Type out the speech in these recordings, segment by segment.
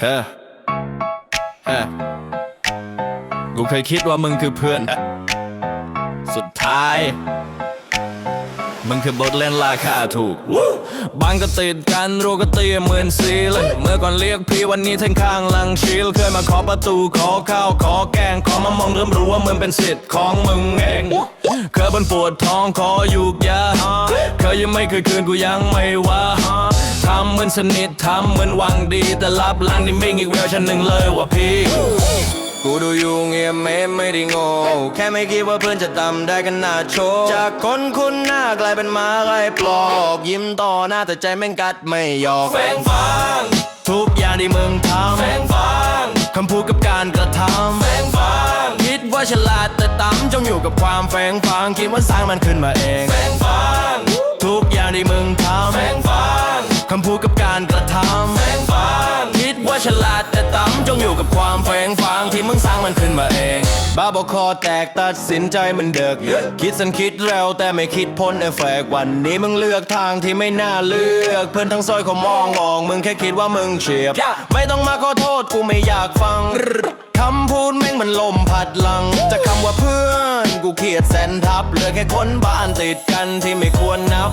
เฮ้เฮ้กูเคยคิดว่ามึงคือเพื่อน สุดท้าย มึงคือบทเล่นราคาถูก บางก็ติดกันรู้ก็ตีเหมือนซีเลย เมื่อก่อนเรียกพี่วันนี้ทั้งข้างหลังชิล เคยมาขอประตูขอข้าวขอแกงขอมามองเริ่มรู้ว่ามึงเป็นสิทธิ์ของมึงเอง เคยบนปวดท้องขออยู่ยาเคยยังไม่เคยคืนกูยังไม่ว่า ทำเหมือนสนิททำเหมือนหวังดี แต่ลับหลังนี่ไม่อีกเวลชันหนึ่งเลยว่าพี่ กูดูอยู่เงียบเมมไม่ได้โง่แค่ไม่คิดว่าเพื่อนจะทำได้ขนาดโชว์จากคนคุ้นหน้ากลายเป็นหมาไร้ปลอก ยิ้มต่อหน้าแต่ใจแม่งกัดไม่หยอกแฝงฟังทุกอย่างที่มึงทำแฝงฟังคำพูดกับการกระทำแฝงฟังคิดว่าฉลาดแต่ต่ำจงอยู่กับความแฝงฟังคิดว่าสร้างมันขึ้นมาเองแฝงฟังทุกอย่างที่มึงทำแฝงฟัง คำพูดกับการกระทำแฝงฟังคิดว่าฉลาดแต่ต่ำจงอยู่กับความแฝงฟังที่มึงสร้างมันขึ้นมาเอง บ้าบอคอแตกตัดสินใจมันเดึกคิดสันคิดเร็วแต่ไม่คิดพ้นเอฟเฟกต์วันนี้มึงเลือกทางที่ไม่น่าเลือก เพื่อนทั้งซอยเขามองออกมึงแค่คิดว่ามึงเฉียบ ไม่ต้องมาขอโทษกูไม่อยากฟังคำพูดแม่งมันลมพัดหลัง จะคำว่าเพื่อน กูเขียดแสนทับเหลือแค่คนบ้านติดกันที่ไม่ควรนับ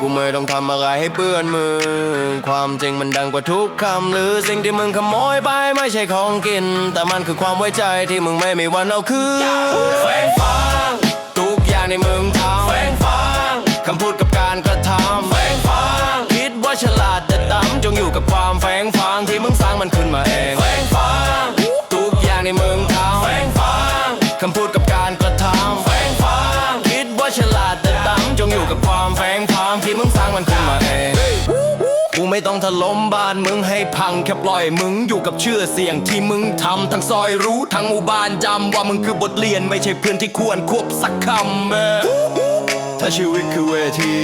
กูไม่ต้องทำอะไรให้เปื้อนมือ ความจริงมันดังกว่าทุกคำหรือสิ่งที่มึงขโมยไปไม่ใช่ของกิน แต่มันคือความไว้ใจที่มึงไม่มีวันเอาคืน ไม่ต้องถล่มบ้านมึงให้พังแค่ปล่อยมึงอยู่กับเชื่อเสียงที่มึงทำทั้งซอยรู้ทั้งหมู่บ้านจำว่ามึงคือบทเรียนไม่ใช่เพื่อนที่ควรควบสักคำเออถ้าชีวิตคือเวที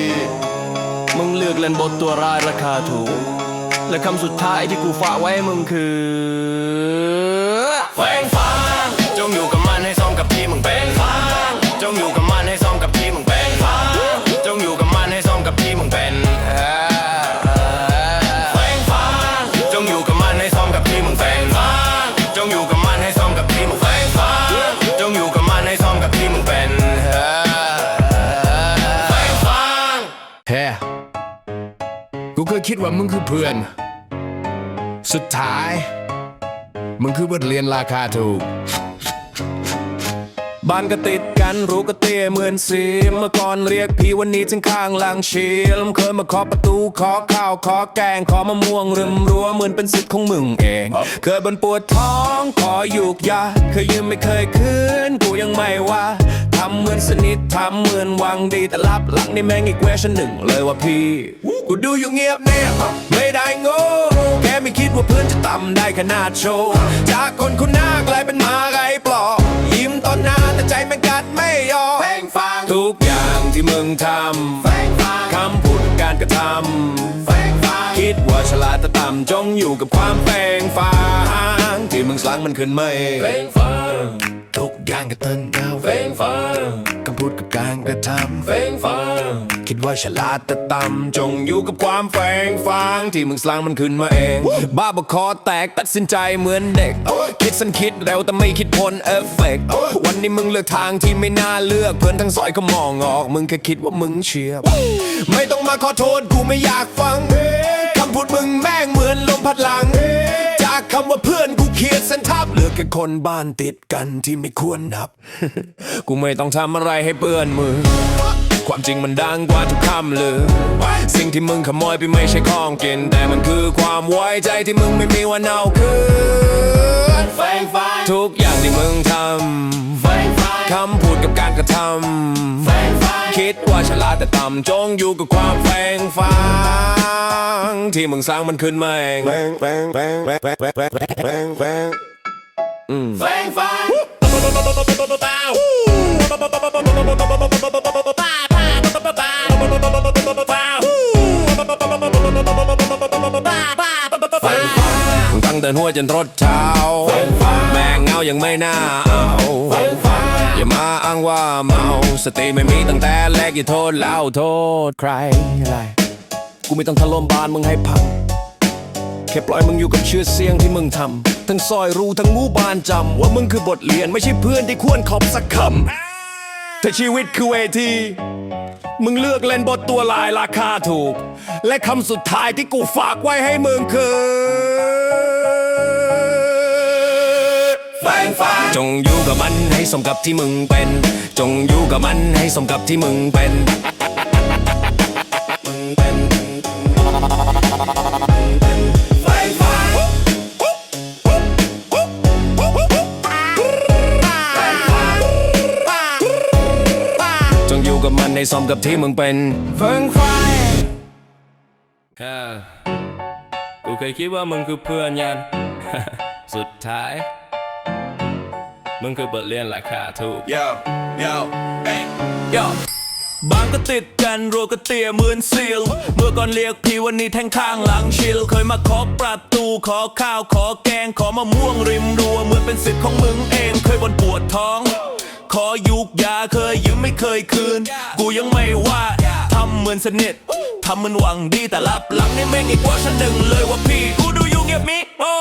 มึงเลือกเล่นบทตัวร้ายราคาถูก และคำสุดท้ายที่กูฝากไว้มึงคือแฝงฟัง งเฮ้กูเคยคิดว่ามึงคือเพื่อน สุดท้าย มึงคือบทเรียนราคาถูก บ้านก็ติด กันรู้ก็เตี้ยเหมือนซีมเมื่อก่อนเรียกพี่วันนี้ถึงข้างหลังชิลเคยมาเคาะประตูขอข้าวขอแกงขอมะม่วงริมรั้วเหมือนเป็นสิทธิ์ของมึงเอง เคยบนปวดท้องขอหยุกยาเคยยืมไม่เคยคืนกูยังไม่ว่าทำเหมือนสนิททำเหมือนหวังดีแต่ลับหลังนี่แม่งอีกเวอร์ชันหนึ่งเลยว่าพี่ กูดูอยู่เงียบเนียบไม่ได้โง่แค่ไม่คิดว่าเพื่อนจะต่ำได้ขนาดโชว์จากคนคนหน้ากลายเป็นหมาไร้ปลอกยิ้มตอนหน้าแต่ใจมันกัดไม่ยอมแฝงฟังทุกอย่างที่มึงทำแฝงฟังคำพูดกับการกระทำแฝงฟังคิดว่าฉลาดแต่ต่ำจงอยู่กับความแฝงฟังที่มึงสร้างมันขึ้นมาเองแฝงฟัง ทุกอย่างก็ต้นเก่าแฝงฟังคำพูดกับการกระทำแฝงฟังคิดว่าฉลาดแต่ต่ำจงอยู่กับความแฝงฟังที่มึงสร้างมันขึ้นมาเอง บ้าบอคอแตกตัดสินใจเหมือนเด็ก คิดสันคิดเร็วแต่ไม่คิดพ้นเอฟเฟกต์วันนี้มึงเลือกทางที่ไม่น่าเลือก เพื่อนทั้งซอยก็มองออก มึงแค่คิดว่ามึงเชียบ ไม่ต้องมาขอโทษกูไม่อยากฟังคำพูดมึงแม่งเหมือนลมพัดหลัง จากคำว่าเพื่อน กูเขียนเส้นทับเหลือแค่คนบ้านติดกันที่ไม่ควรนับ กูไม่ต้องทำอะไรให้เปื้อนมือ ความจริงมันดังกว่าทุกคำเลยสิ่งที่มึงขโมยไปไม่ใช่ของกิน แต่มันคือความไว้ใจที่มึงไม่มีวันเอาคืนแฝงฟังทุกอย่างที่มึงทำแฝงฟังคำพูดกับการกระทำแฝงฟังคิดว่าฉลาดแต่ต่ำจงอยู่กับความแฝงฟังที่มึงสร้างมันขึ้นมาเอง แฟงไฟตั้งเดินหัวจนรถเช้า แม่งเงายังไม่น่าเอาอย่ามาอ้างว่าเมา สติไม่มีตั้งแต่แรกอย่าโทษเล่าโทษใครอะไร กูไม่ต้องทะล่มบานมึงให้พัง แค่ปล่อยมึงอยู่กับชื่อเสียงที่มึงทำทั้งซอยรู้ทั้งหมู่บ้านจำว่ามึงคือบทเรียนไม่ใช่เพื่อนที่ควรขอบสักคำแต่ชีวิตคือเวทีมึงเลือกเล่นบทตัวลายราคาถูก และคำสุดท้ายที่กูฝากไว้ให้มึงคือแฟฟ้าจงอยู่กับมันให้สมกับที่มึงเป็น จงอยู่กับมันให้สมกับที่มึงเป็น ให้สมกับที่มึงเป็นแฟงฟ้าฮ่ากูเคยคิดว่ามึงคือเพื่อนยัน สุดท้าย มึงคือบทเรียนราคาถูก Yo Yo ยอบางก็ติดกันรัวก็เตี่ยเหมือนซีล เมื่อก่อนเรียกพี่วันนี้แทงข้างหลังชิล เคยมาขอประตูขอข้าวขอแกงขอมะม่วงริมรัวเหมือนเป็นสิทธิ์ของมึงเองเคยบนปวดท้อง ขอยุกยาเคยยืมไม่เคยคืน กูยังไม่ว่าทำเหมือนสนิททำเหมือนหวังดีแต่รับหลังนี่แม่งอีกว่าฉันดึงเลยว่าพี่กูดูยุ่งเงียบมิโอ้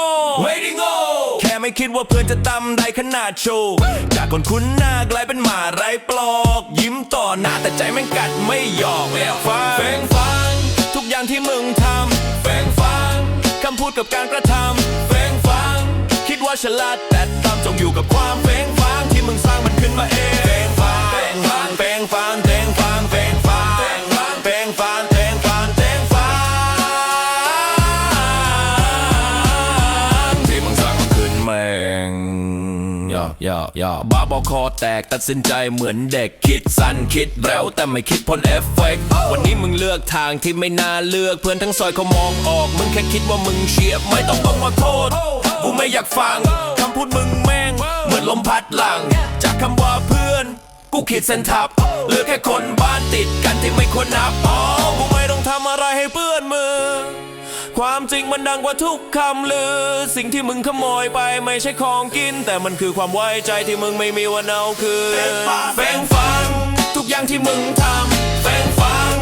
waiting o แค่ไม่คิดว่าเพื่อนจะตำได้ขนาดโชว์จากคนคุ้นหน้ากลายเป็นหมาไร้ปลอก ยิ้มต่อหน้าแต่ใจแม่งกัดไม่หยอกแอบฟังแฝงฟัง ทุกอย่างที่มึงทำแฝงฟังคำพูดกับการกระทำแฝงฟัง คิดว่าฉลาดแต่ตามจง อยู่กับความแฝงฟังที่มึงสร้างมันขึ้นมาเองแฝงฟังแฝงฟังแฝงฟังแฝงฟังแฝงฟังแฝงฟังแฝงฟังแฝงฟังแฝงฟังที่มึงสร้างมันขึ้นมาเองย่อย่อย่อบ้าบอคอแตกตัดสินใจเหมือนเด็กคิดสั้นคิดเร็วแต่ไม่คิดพ้นเอฟเฟกวันนี้มึงเลือกทางที่ไม่น่าเลือกเพื่อนทั้งซอยเขามองออก มึงแค่คิดว่ามึงเฉียบไม่ต้องบอกว่าโทษกูไม่อยากฟังำพูดมึงแม่ง เหมือนลมพัดหลัง จากคำว่าเพื่อน กูขีดเส้นทับเหลือแค่คนบ้านติดกันที่ไม่ควรนับอ๋อกูไม่ต้องทำอะไรให้เปื้อนมือ ความจริงมันดังกว่าทุกคำลือ สิ่งที่มึงขโมยไปไม่ใช่ของกิน แต่มันคือความไว้ใจที่มึงไม่มีวันเอาคืนแฝงฟัง ทุกอย่างที่มึงทำแฝงฟัง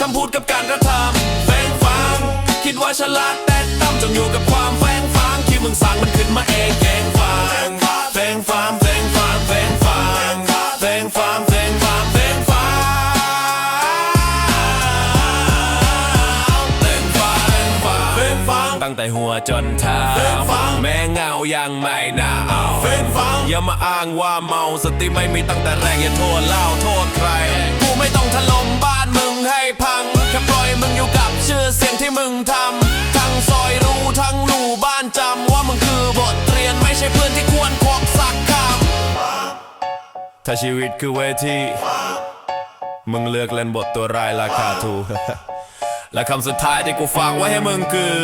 คำพูดกับการกระทำแฝงฟัง คิดว่าฉลาดแต่ต่ำจงอยู่กับความแฝงฟังที่มึงสร้างมันขึ้นมาเอง ต้นฟังฟังเฟ้นฟังตั้งแต่หัวจนเท้าเฟ้งแม้เงายังไม่หนาวเฟนอย่ามาอ้างว่าเมาสติไม่มีตั้งแต่แรกอย่าโทษเล่าโทษใครกูไม่ต้องถล่มบ้านมึงให้พังแค่ปล่อยมึงอยู่กับชื่อเสียงที่มึงทำ ถ้าชีวิตคือเวที มึงเลือกเล่นบทตัวร้ายราคาถูกและคำสุดท้ายที่กูฝากไว้ให้มึงคือ